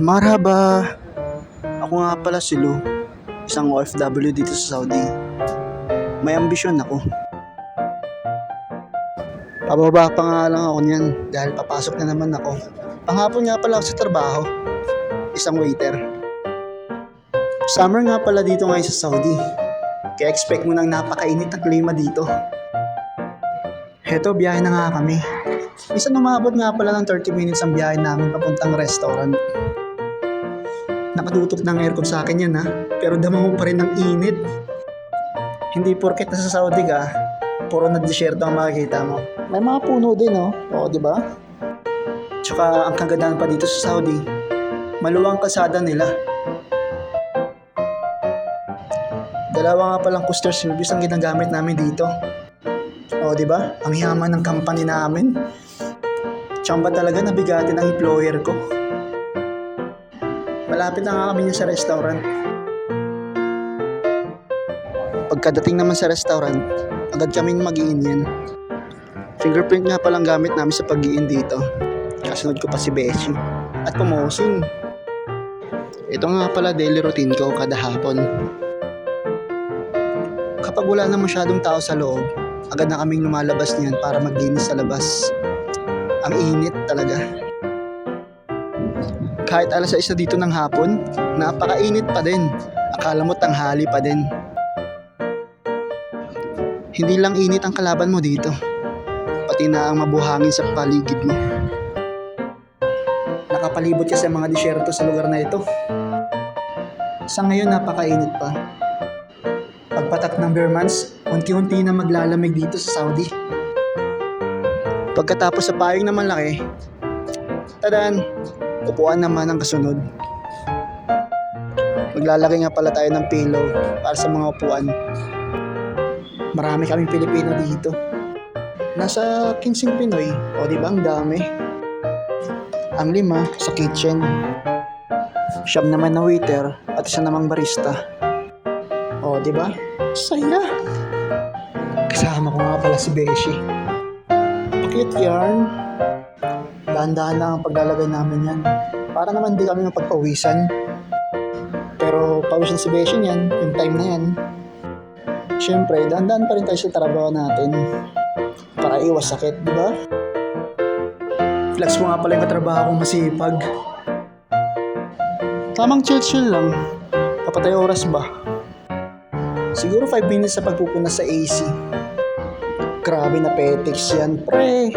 Marhaba! Ako nga pala si Lou, isang OFW dito sa Saudi. May ambisyon ako. Pababa pa nga lang ako niyan dahil papasok na naman ako. Panghapon nga pala ako sa trabaho, isang waiter. Summer nga pala dito ngayon sa Saudi, kaya expect mo nang napakainit ang klima dito. Heto, biyahe na nga kami. Minsan umabot nga pala ng 30 minutes ang biyahe namin papuntang restaurant. Nakatutok ng aircon sa akin yan ha, pero dama mo pa rin ng init. Hindi porket nasa Saudi ka, puro na desierto ang makikita mo. May mga puno din oh, oo di ba? Tsaka ang kagandahan pa dito sa Saudi, maluwang kalsada nila. Dalawa nga palang coaster service ang ginagamit namin dito. O, di ba? Ang yaman ng company namin. Tsamba talaga nabigatin ang employer ko. Malapit na nga kami sa restaurant. Pagkadating naman sa restaurant, agad kami mag yan. Fingerprint nga palang gamit namin sa pag dito. Kasunod ko pa si Beshi. At pumosing. Ito nga pala daily routine ko kada hapon. Kapag wala na masyadong tao sa loob, agad na kaming lumalabas niyan para maglinis sa labas. Ang init talaga. Kahit alas 6 na dito ng hapon, napakainit pa din. Akala mo tanghali pa din. Hindi lang init ang kalaban mo dito, pati na ang mabuhangin sa paligid mo. Nakapalibot kasi ang mga disyerto sa lugar na ito. Sa ngayon napakainit pa. Pagpatak ng bare months, unti-unti na maglalamig dito sa Saudi. Pagkatapos sa payong na malaki, tadan, upuan naman ang kasunod. Maglalagay nga pala tayo ng pillow para sa mga upuan. Marami kaming Pilipino dito. Nasa 15 Pinoy, o di ba ang dami? Ang lima sa kitchen. Siyam naman na waiter at isa namang barista. O, di ba? Saya. Kasama ko nga pala si Beshi. Cute yarn. Dahan-dahan lang ang paglalagay namin yan. Para naman di kami mapagpawisan. Pero pawisan si Beshi niyan, yung time na yan. Siyempre, dahan-dahan pa rin tayo sa trabaho natin. Para iwas sakit, di ba? Flex mo nga pala yung katrabaho kong masipag. Tamang chill-chill lang. Kapatay oras ba? Siguro 5 minutes sa pagpupunas sa AC. Grabe na petics yan, pre.